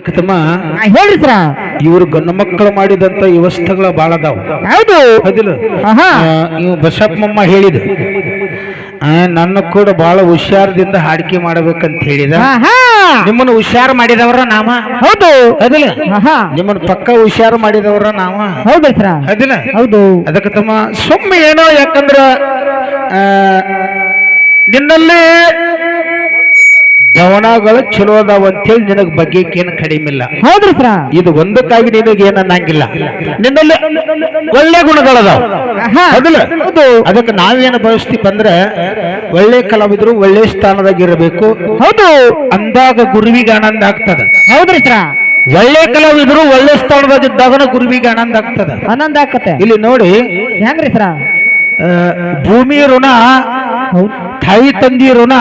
ಅದಕ್ಕೆ ತಮ್ಮ ಆ, ಹೇಳ್ರಿ ಸರ. ಇವರು ಗಂಡು ಮಕ್ಕಳು ಮಾಡಿದಂತ ವ್ಯವಸ್ಥೆಗಳ ಬಾಳ ಅದಾವ. ಹೌದು. ಹೌದಿಲ್ಲ? ಇವ್ ಬಸಪ್ಪಮ್ಮ ಹೇಳಿದ ನನ್ನ ಕೂಡ ಬಹಳ ಹುಷಾರದಿಂದ ಹಾಡಿಕೆ ಮಾಡಬೇಕಂತ ಹೇಳಿದ. ನಿಮ್ಮನ್ನು ಹುಷಾರು ಮಾಡಿದವರ ನಾಮ? ಹೌದು. ಅದಿಲ್ಲ ನಿಮ್ಮನ್ನ ಪಕ್ಕ ಹುಷಾರು ಮಾಡಿದವರ ನಾಮ? ಹೌದು ಸರ. ಅದಿಲ್ಲ ಹೌದು. ಅದಕ್ಕೆ ತಮ್ಮ ಸುಮ್ಮ ಏನೋ ಯಾಕಂದ್ರ ನಿನ್ನಲ್ಲಿ ಗವನಗಳು ಚಲೋ ಅದಾವ ಅಂತೇಳಿ ನಿನಗ್ ಬಗ್ಗೆ ಏನು ಕಡಿಮೆ ಇಲ್ಲ. ಹೌದ್ರಿ ಸರ? ಇದು ಒಂದಕ್ಕಾಗಿ ನಿನಗೆ ಏನ ಅನ್ನಂಗಿಲ್ಲ. ನಿನ್ನಲ್ಲಿ ಒಳ್ಳೆ ಗುಣಗಳದಾವ. ಅದಕ್ಕೆ ನಾವೇನು ಬಯಸ್ತೀವಿ ಅಂದ್ರೆ ಒಳ್ಳೆ ಕಲಾವಿದರು ಒಳ್ಳೆ ಸ್ಥಾನದಾಗ ಇರಬೇಕು. ಹೌದು. ಅಂದಾಗ ಗುರುವಿಗೆ ಆನಂದ ಆಗ್ತದ. ಹೌದ್ರಿ ಸರ? ಒಳ್ಳೆ ಕಲಾವಿದ್ರು ಒಳ್ಳೆ ಸ್ಥಾನದಾಗ ಇದ್ದಾಗ ಗುರುವಿಗೆ ಆನಂದ ಆಗ್ತದ. ಆನಂದ ಆಗ್ತದೆ ಇಲ್ಲಿ ನೋಡಿ ಹೆಂಗ್ರಿ ಸರ? ಭೂಮಿ ಋಣ ಹೌದು. ತಾಯಿ ತಂದಿ ಋಣ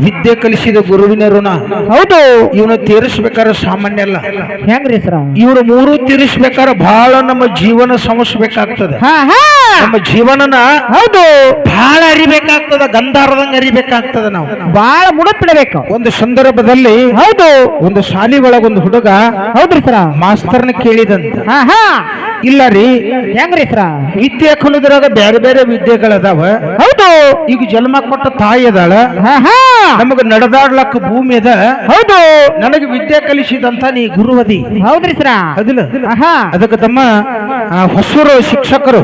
ವಿದ್ಯೆ ಕಲಿಸಿದ ಗುರುವಿನ ಋಣ. ಹೌದು. ಇವನು ತೀರಿಸ್ಬೇಕಾದ್ರೆ ಸಾಮಾನ್ಯ ಅಲ್ಲ. ಹೆಂಗ್ರಿ ಸರ್ ಇವ್ರು ಮೂರು ತೀರಿಸ್ಬೇಕಾದ್ರೆ ಬಹಳ ನಮ್ಮ ಜೀವನ ಸಮಸ್ಬೇಕಾಗ್ತದೆ ನಮ್ಮ ಜೀವನನ ಹೌದು. ಬಹಳ ಅರಿಬೇಕಾಗ್ತದ ಗಂಧಾರದಂಗ ಅರಿಬೇಕಾಗ್ತದ ನಾವು. ಬಹಳ ಮುಡಪಿಡಬೇಕು. ಒಂದು ಸಂದರ್ಭದಲ್ಲಿ ಹೌದು. ಒಂದು ಶಾಲಿ ಒಳಗೊಂದು ಹುಡುಗ ಹೌದ್ರಿ ಸರ್ ಮಾಸ್ತರ್ನ ಕೇಳಿದಂತ. ಇಲ್ಲ ರೀ ಹೆಂಗ್ರಿ ಸರ ವಿದ್ಯೆ ಕಲಿದ್ರಾಗ ಬೇರೆ ಬೇರೆ ವಿದ್ಯೆಗಳದಾವ. ಹೌದು. ಈಗ ಜನ್ಮ ಕೊಟ್ಟ ತಾಯಿ ಅದಾಳ. ಹಾ ಹಾ. ನಮಗ ನಡೆದಾಡ್ಲಕ್ಕ ಭೂಮಿ ಅದ. ಹೌದು. ನನಗೆ ವಿದ್ಯೆ ಕಲಿಸಿದಂತ ನೀ ಗುರುವದಿ. ಹೌದ್ರಿ ಸರ ಅದಿಲ್ಲ ಅದಕ್ಕೆ ತಮ್ಮ ಹಸುರು ಶಿಕ್ಷಕರು.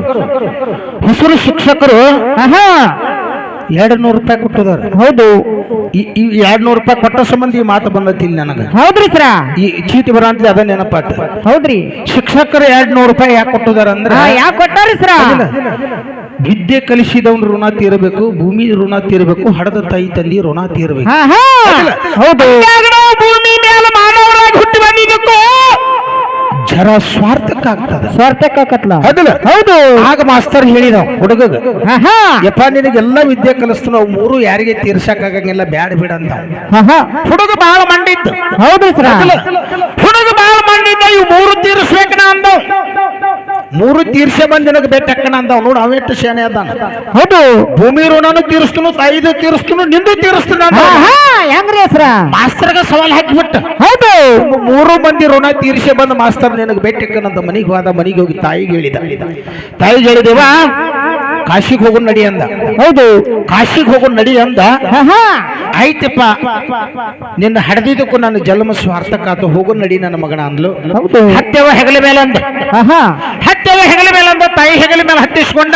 ಹೊಸೂರು ಶಿಕ್ಷಕರು ಎರಡು ನೂರು ರೂಪಾಯಿ ಕೊಟ್ಟದಾರ ಹೌದು. ಎರಡು ನೂರು ರೂಪಾಯಿ ಕೊಟ್ಟ ಸಂಬಂಧ ಈ ಮಾತು ಬಂದತಿ ಇಲ್ಲಿ ನನಗೆ. ಹೌದ್ರಿ ಸರ. ಈ ಚೀಟಿ ಬರ ಅಂತ ಅದ ನೆನಪಾತ. ಹೌದ್ರಿ. ಶಿಕ್ಷಕರು ಎರಡು ನೂರು ರೂಪಾಯಿ ಯಾಕೆ ಕೊಟ್ಟಿದಾರ ಅಂದ್ರೆ ಯಾಕೆ ಕೊಟ್ಟಾರಿ ಸರ? ವಿದ್ಯೆ ಕಲಿಸಿದವನು ಋಣ ತೀರಬೇಕು ಭೂಮಿ ಋಣ ತೀರಬೇಕು ಹಡದ ತಾಯಿ ತಂದಿ ಋಣ ತೀರಬೇಕು. ಹೌದು. ಭೂಮಿ ಮೇಲೆ ಮಾನವರಾಗಿ ಹುಟ್ಟಿ ಬಂದಿದ್ದಕ್ಕೂ ಜರ ಸ್ವಾರ್ಥಕ್ಕಾಕತ್ಲ ಹೌದಿಲ್ಲ? ಹೌದು. ಆಗ ಮಾಸ್ತರ್ ಹೇಳಿದ ಹುಡುಗಗ ಹಾ ಹಾ. ಯಪ್ಪ ನಿನಗೆಲ್ಲ ವಿದ್ಯೆ ಕಲಿಸ್ತು ನಾವು ಮೂರು ಯಾರಿಗೆ ತೀರ್ಸಕ್ಕಾಗಂಗಿಲ್ಲ ಬ್ಯಾಡ ಬಿಡ ಅಂತ. ಹುಡುಗ ಬಹಳ ಮಂಡಿತ್ತು ಹೌದು ಸರ್. ಹುಡುಗ ಬಹಳ ಮಂಡಿದ್ದ ಇವು ಮೂರು ತೀರಿಸ್ಬೇಕನ ಅಂದ ಮೂರು ತೀರ್ಸೆ ಬಂದ್ ನಿನಗೆ ಬೆಟ್ಟಕ್ಕನ ಅಂದ ನೋಡು ಅವೆಟ್ಟು ಸೇನೆ ಅದಾನ. ಹೌದು. ಭೂಮಿ ಋಣನು ತೀರಿಸ್ತನು ತಾಯಿದು ತೀರಿಸ್ತನು ನಿಂದು ತೀರಿಸ್ತನ ಹಾ ಹಾ ಹೆಂಗ್ರಿ ಸರ ಮಾಸ್ತರ್ಗ ಸವಾಲ್ ಹಾಕಿಬಿಟ್ಟ. ಹೌದು. ಮೂರು ಮಂದಿ ಋಣ ತೀರಿಸಿ ಬಂದ ಮಾಸ್ತರ್ ನಿನಗೆ ಬೆಟ್ಟಕ್ಕನಂತ ಮನಿಗೆ ಹೋದ ಮನಿಗೆ ಹೋಗಿ ತಾಯಿಗೆ ಹೇಳಿದ. ತಾಯಿಗೆ ಹೇಳಿದೇವ? ಕಾಶಿಗೆ ಹೋಗು ನಡಿ ಅಂದ. ಹೌದು. ಕಾಶಿಗೆ ಹೋಗು ನಡಿ ಅಂದ. ಆಯ್ತಪ್ಪ. ನಿನ್ನ ಹಡದಿದ್ದಕ್ಕೂ ನನ್ನ ಜನ್ಮ ಸ್ವಾರ್ಥಕ್ಕಾತು ಹೋಗು ನಡಿ ನನ್ನ ಮಗನ ಅಂದ್ಲು. ಹತ್ಯವ ಹೆಗಲ ಮೇಲೆ ಅಂದ. ಹತ್ಯವ ಹೆಗಲ ಮೇಲೆ ಅಂದ ತಾಯಿ ಹೆಗಲ ಮೇಲೆ ಹತ್ತಿಸ್ಕೊಂಡ.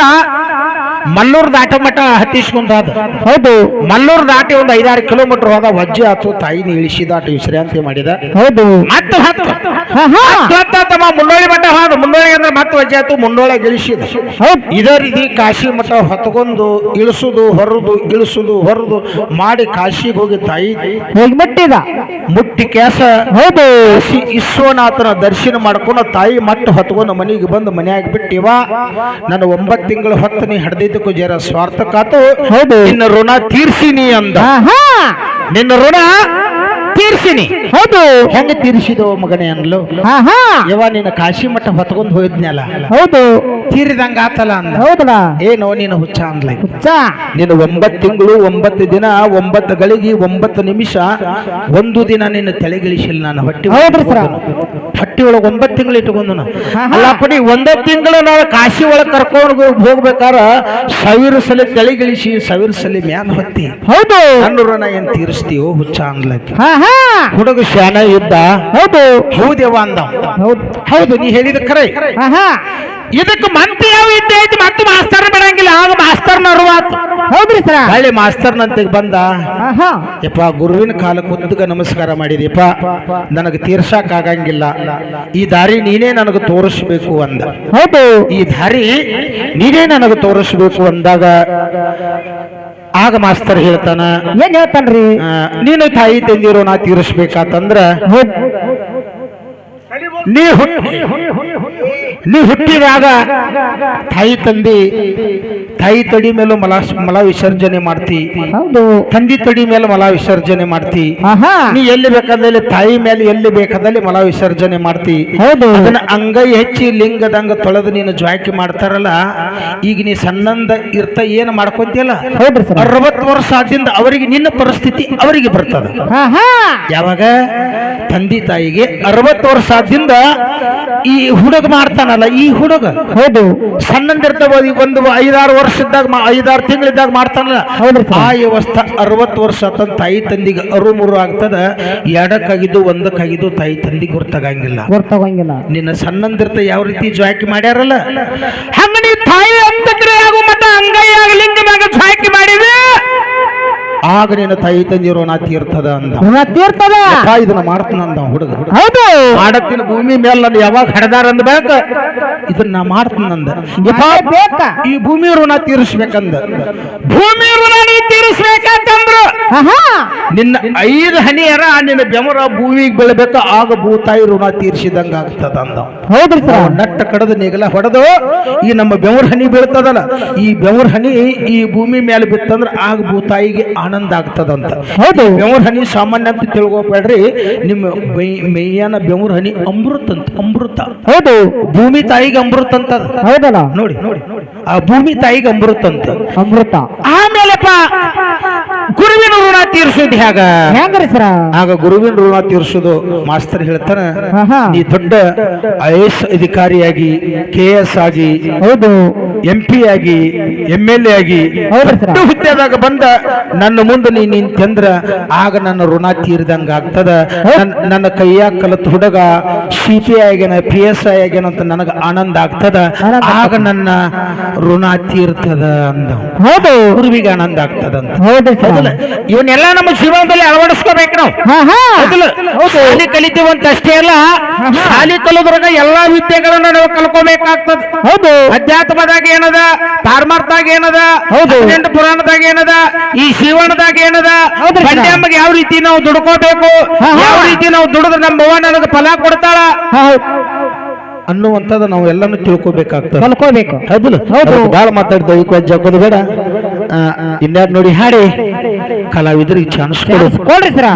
ಮಲ್ಲೂರು ದಾಟ ಮಠ ಹತ್ತಿಸ್ಕೊಂಡ ಅದ. ಹೌದು. ಮಲ್ಲೂರು ದಾಟಿ ಒಂದು ಐದಾರು ಕಿಲೋಮೀಟರ್ ಹೋದ ವಜ್ಜೆ ಆತು ತಾಯಿನ ಇಳಿಸಿದಾಟ ವಿಶ್ರಾಂತಿ ಮಾಡಿದ. ಹೌದು. ಮತ್ತೆ ತಮ್ಮ ಮುನ್ನೋಳಿ ಮಠ ಹೋದ ಮುನ್ನೋಳಿ ಅಂದ್ರೆ ಮತ್ತೆ ವಜ್ಜೆ ಆತು ಮುನ್ನೋಳಗೆ ಗಿಳಿಸಿದ. ಇದೇ ರೀತಿ ಕಾಶಿ ಮಠ ಹೊತ್ಕೊಂಡು ಇಳಿಸುದು ಹೊರದು ಇಳಿಸುದು ಹೊರದು ಮಾಡಿ ಕಾಶಿಗೆ ಹೋಗಿ ತಾಯಿ ಮುಟ್ಟಿದ? ಮುಟ್ಟಿ ಕ್ಯಾಸ. ಹೌದು. ವಿಶ್ವನಾಥನ ದರ್ಶನ ಮಾಡ್ಕೊಂಡು ತಾಯಿ ಮಟ್ಟ ಹೊತ್ಕೊಂಡು ಮನೆಗೆ ಬಂದು ಮನೆಯಾಗಿ ಬಿಟ್ಟಿವ. ನನ್ನ ಒಂಬತ್ತು ತಿಂಗಳು ಹೊತ್ತು ನೀ ಹಡ್ದಿದ್ದಕ್ಕೂ ಜರ ಸ್ವಾರ್ಥಕ್ಕಾತು ಹೌದು. ನಿನ್ನ ಋಣ ತೀರ್ಸಿನಿ ಅಂದ. ನಿನ್ನ ಋಣ ತೀರ್ಸಿನಿ. ಹೌದು. ಹೆಂಗ ತೀರಿಸಿದೋ ಮಗನೇ ಅನ್ಲು ಹಾ ಹಾ ಯವ ನಿನ್ನ ಕಾಶಿ ಮಠ ಹೊತ್ಕೊಂಡು ಹೋಗಿದ್ನಲ್ಲ ಹೌದು. ತೀರಿದಂಗ ಆತಲ್ಲ ಅಂದ. ಹೌದಲ್ಲ. ಏನೋ ನೀನು ಹುಚ್ಚ ಅನ್ಲ ಹುಚ್ಚ. ನಿನ್ನ ಒಂಬತ್ತು ತಿಂಗಳು ಒಂಬತ್ತು ದಿನ ಒಂಬತ್ತು ಗಳಿಗೆ ಒಂಬತ್ತು ನಿಮಿಷ ಒಂದು ದಿನ ನಿನ್ನ ತಲೆಗಿಳಿಸಿಲ್ಲ ನಾನು. ಹೊಟ್ಟೆ. ಹೊಟ್ಟಿ ಒಳಗೆ ಒಂಬತ್ತು ತಿಂಗಳು ಇಟ್ಕೊಂಡು ಅಲ್ಲ ಪಡಿ ಒಂದೇ ತಿಂಗಳು ನಾವು ಕಾಶಿ ಒಳಗೆ ಕರ್ಕೊಂಡು ಹೋಗ್ಬೇಕಾರ ಸಾವಿರ ಸಲ ತಳಿಗಿಳಿಸಿ ಸಾವಿರ ಸಲ ಮ್ಯಾನ್ ಹೊತ್ತಿ. ಹೌದು. ಕಣ್ಣೂರನ ಏನ್ ತೀರಿಸ್ತೀವೋ ಹುಚ್ಚ ಅನ್ಲಕ್ಕೆ. ಹಾ ಹಾ ಹುಡುಗ ಶ್ಯಾನ ಇದ್ದ. ಹೌದು. ಹೌದೇವ ಅಂದ. ಹೌದು. ಹೌದು ನೀ ಹೇಳಿದ ಕರೆ. ಹಾ ಹಾ ಇದಕ್ಕೆ ಮಂತ್ರಿ ಯಾವ ಇದ್ದೆ ಐತಿ? ಮತ್ತೆ ಮಾಸ್ತರ್ ಬಿಡಂಗಿಲ್ಲ. ಆಗ ಮಾಸ್ತರ್ ಅರುವಾತು. ಹೌದ್ರಿ ಸರ? ಹಳ್ಳಿ ಮಾಸ್ತರ್ನಂತೆ ಬಂದ. ಯಪ್ಪ ಗುರುವಿನ ಕಾಲ ಕುತ್ತಗ ನಮಸ್ಕಾರ ಮಾಡಿದೀಪ ನನಗೆ ತೀರ್ಸಕ್ ಆಗಂಗಿಲ್ಲ. ಈ ದಾರಿ ನೀನೇ ನನಗೆ ತೋರಿಸ್ಬೇಕು ಅಂದ. ಹೌದು. ಈ ದಾರಿ ನೀನೇ ನನಗೆ ತೋರಿಸ್ಬೇಕು ಅಂದಾಗ ಆಗ ಮಾಸ್ತರ್ ಹೇಳ್ತಾನ ಏನ್ ಹೇಳ್ತಾನ್ರಿ? ನೀನು ತಾಯಿ ತಂದಿರೋ ನಾ ತೀರಿಸ್ಬೇಕಾತಂದ್ರ ನೀ ಹುಟ್ಟಿ ನೀ ಹುಟ್ಟಿದಾಗ ತಾಯಿ ತಂದಿ ತಾಯಿ ತಡಿ ಮೇಲೂ ಮಲ ಮಲ ವಿಸರ್ಜನೆ ಮಾಡ್ತಿ. ಹೌದು. ತಂದಿ ತಡಿ ಮೇಲೆ ಮಲ ವಿಸರ್ಜನೆ ಮಾಡ್ತಿ. ನೀ ಎಲ್ಲಿ ಬೇಕಾದಲ್ಲಿ ತಾಯಿ ಮೇಲೆ ಎಲ್ಲಿ ಬೇಕಾದಲ್ಲಿ ಮಲ ವಿಸರ್ಜನೆ ಮಾಡ್ತಿ. ಹೌದು. ಅದನ್ನ ಅಂಗೈ ಹೆಚ್ಚಿ ಲಿಂಗದಂಗ ತೊಳೆದು ನೀನು ಜ್ವಾಕಿ ಮಾಡ್ತಾರಲ್ಲ ಈಗ ನೀ ಸಣ್ಣಂದ ಇರ್ತ ಏನು ಮಾಡ್ಕೊಂತಿಯಲ್ಲ? ಅರವತ್ತು ವರ್ಷ ಆದಿಂದ ಅವರಿಗೆ ನಿನ್ನ ಪರಿಸ್ಥಿತಿ ಅವರಿಗೆ ಬರ್ತದ. ಯಾವಾಗ? ತಂದೆ ತಾಯಿಗೆ ಅರವತ್ತು ವರ್ಷ ಆದಿಂದ ಈ ಹುಡುಗ ಮಾಡ್ತಾನಲ್ಲ ಈ ಹುಡುಗ ಹೌದು. ಸಣ್ಣಂದಿರ್ತಾವ ಒಂದು ಐದಾರು ವರ್ಷ ಇದ್ದಾಗ ಐದಾರು ತಿಂಗಳಿದ್ದಾಗ ಮಾಡ್ತಾನಲ್ಲ. ಆ ವ್ಯವಸ್ಥೆ ಅರವತ್ತು ವರ್ಷ ಆತಂತ ತಾಯಿ ತಂದಿಗೆ ಅರು ಮುರು ಆಗ್ತದ ಎಡಕ್ಕಾಗಿದ್ದು ಒಂದಕ್ಕಾಗಿದ್ದು ತಾಯಿ ತಂದಿಗೆ ಗೊತ್ತಾಗಂಗಿಲ್ಲ ಗೊತ್ತಾಗಂಗಿಲ್ಲ ನಿನ್ನ ಸಣ್ಣಂದಿರ್ತ ಯಾವ ರೀತಿ ಜಾಕಿ ಮಾಡ್ಯಾರಲ್ಲ? ಹಂಗ ನೀವು ತಾಯಿ ಅಂತಕ್ರಿಯೆ ಆಗೋ ಅಂಗೈ ಆಗ ಲಿಂಗದಾಗ ಜಾಕಿ ಮಾಡಿದೆ ಆಗ ನಿನ್ನ ತಾಯಿ ತಂದಿ ಋಣ ತೀರ್ತದ ಅಂದ. ತೀರ್ತದ? ಯಪ್ಪ, ಇದನ್ನ ಮಾಡ್ತಾನ ಅಂದ ಹುಡುಗ. ಹೌದು. ಮಾಡತ್ತಿನ ಭೂಮಿ ಮೇಲೆ ನಾನು ಯಾವಾಗ ಹಡದಾರ ಅಂದ್ಬೇಕ ಇದನ್ನ ನಾ ಬೇಕ? ಈ ಭೂಮಿ ಋಣ ತೀರಿಸ್ಬೇಕಂದ. ಭೂಮಿ ಋಣ ನೀ ತೀರಿಸ್ಬೇಕಂತಂದ್ರು. ನಿನ್ನ ಐದು ಹನಿಯರ ನಿನ್ನ ಬೆಮರ ಭೂಮಿಗೆ ಬೆಳಬೇಕ? ಆಗ ಭೂತಾಯಿ ಋಣ ತೀರಿಸಿದಂಗ ಆಗ್ತದ ಅಂದ ಹೌದ್ರಿ ನಟ್ಟ ಕಡದ ನೀಗಲ ಹೊಡೆದು ಈ ನಮ್ಮ ಬೆವರ ಹನಿ ಬೀಳ್ತದಲ್ಲ ಈ ಬೆವರ ಹನಿ ಈ ಭೂಮಿ ಮೇಲೆ ಬಿತ್ತಂದ್ರ ಆಗ ಭೂತಾಯಿಗೆ ಆನಂದ ಆಗ್ತದಂತ ಹೌದು. ಬೆವರ್ ಹನಿ ಸಾಮಾನ್ಯ ಅಂತ ತಿಳ್ಕೊಬೇಡ್ರಿ. ನಿಮ್ಮ ಮೈಯನ ಬೆವರ್ ಹನಿ ಅಮೃತ ಅಂತ ಅಮೃತ. ಹೌದು. ಭೂಮಿ ತಾಯಿಗೆ ಅಮೃತ ಅಂತ. ಹೌದಲ್ಲ? ನೋಡಿ ನೋಡಿ ಆ ಭೂಮಿ ತಾಯಿಗೆ ಅಮೃತ ಅಂತ. ಅಮೃತ. ಆಮೇಲೆಪ್ಪ ಗುರುವಿನ ಋಣ ತೀರ್ಸೋದು ಹೇಗ? ಹೆಂಗ್ರಿ ಸರ? ಆಗ ಗುರುವಿನ ಋಣ ತೀರ್ಸೋದು ಮಾಸ್ತರ್ ಹೇಳ್ತಾನ ಈ ನೀ ದೊಡ್ಡ ಐ ಎಸ್ ಅಧಿಕಾರಿಯಾಗಿ ಕೆ ಎಸ್ ಆಗಿ ಹೌದು. ಎಂ ಪಿ ಆಗಿ ಎಂ ಎಲ್ ಎ ಆಗಿ ಹುದ್ದೆದಾಗ ಬಂದ ನನ್ನ ಮುಂದೆ ನೀ ನಿಂತಂದ್ರ ಆಗ ನನ್ನ ಋಣ ತೀರಿದಂಗ ಆಗ್ತದ. ನನ್- ನನ್ನ ಕೈಯಾಗ ಕಲತ್ ಹುಡುಗ ಸಿ ಪಿ ಆಗ್ಯಾನ ಪಿ ಎಸ್ ಐ ಆಗ್ಯಾನ ಅಂತ ನನಗ ಆನಂದ ಆಗ್ತದ. ಆಗ ನನ್ನ ಋಣ ತೀರ್ತದ ಅಂದ ಹೌದು. ಗುರುವಿಗೆ ಆನಂದ ಆಗ್ತದ ಅಂತ. ಇವನ್ನೆಲ್ಲ ನಮ್ಮ ಜೀವನದಲ್ಲಿ ಅಳವಡಿಸ್ಕೋಬೇಕು ನಾವು. ಶಾಲಿ ಕಲಿತೀವಂತ ಅಷ್ಟೇ ಅಲ್ಲ ಶಾಲೆ ಕಲಿದ್ರಾಗ ಎಲ್ಲಾ ವಿದ್ಯೆಗಳನ್ನ ನಾವು ಕಲ್ಕೋಬೇಕಾಗ್ತದ. ಹೌದು. ಅಧ್ಯಾತ್ಮದಾಗ ಏನದ? ಪಾರಮಾರ್ಥದಾಗ ಏನದ? ಹೌದು. ಹದಿನೆಂಟು ಪುರಾಣದಾಗ ಏನದ? ಈ ಶಿವಣದಾಗ ಏನದ? ಪಂಡ್ಯಮ್ಮಗೆ ಯಾವ ರೀತಿ ನಾವು ದುಡ್ಕೋಬೇಕು. ಯಾವ ರೀತಿ ನಾವು ದುಡಿದ್ರೆ ನಮ್ಮ ಅವ್ವ ನನಗೆ ಫಲ ಕೊಡ್ತಾಳ? ಹೌದು. ಅನ್ನುವಂಥದ್ದು ನಾವು ಎಲ್ಲಾನು ತಿಳ್ಕೋಬೇಕಾಗ್ತದೆ. ಕಲ್ಕೋಬೇಕು ಹೌದು. ಹೌದು. ಬಾಳ ಮಾತಾಡ್ದ ಜಗ್ಗೋದು ಬೇಡ. ಇನ್ಯಾರು ನೋಡಿ ಹಾಡಿ. ಕಲಾವಿದರಿಗೆ ಚಾನ್ಸ್ ಕೊಡಿ. ಕೊಡ್ರಿ ಸರ.